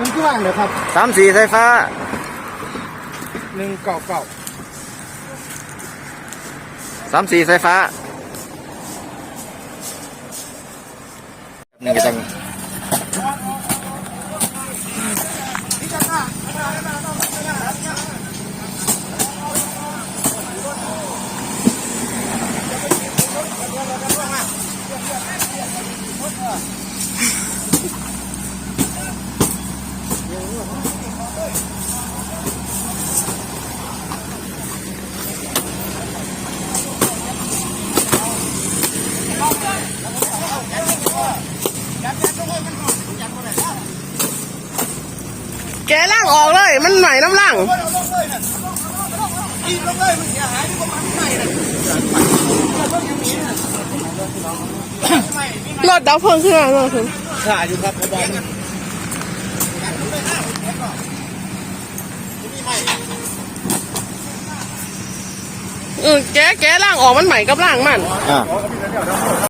มันคือว่างเดี๋ยวครับสามสี่ไฟฟ้าหนึ่งเก่าเก่าสามสี่ไฟฟ้าหนึ่งก็จัง แกล่างออกเลย มันใหม่น้ำล่างรถดับเพลิงขึ้นมาเลยคุณขาอยู่ครับบอกเออแกแกล่างออกมันใหม่กับล่างมันอ่า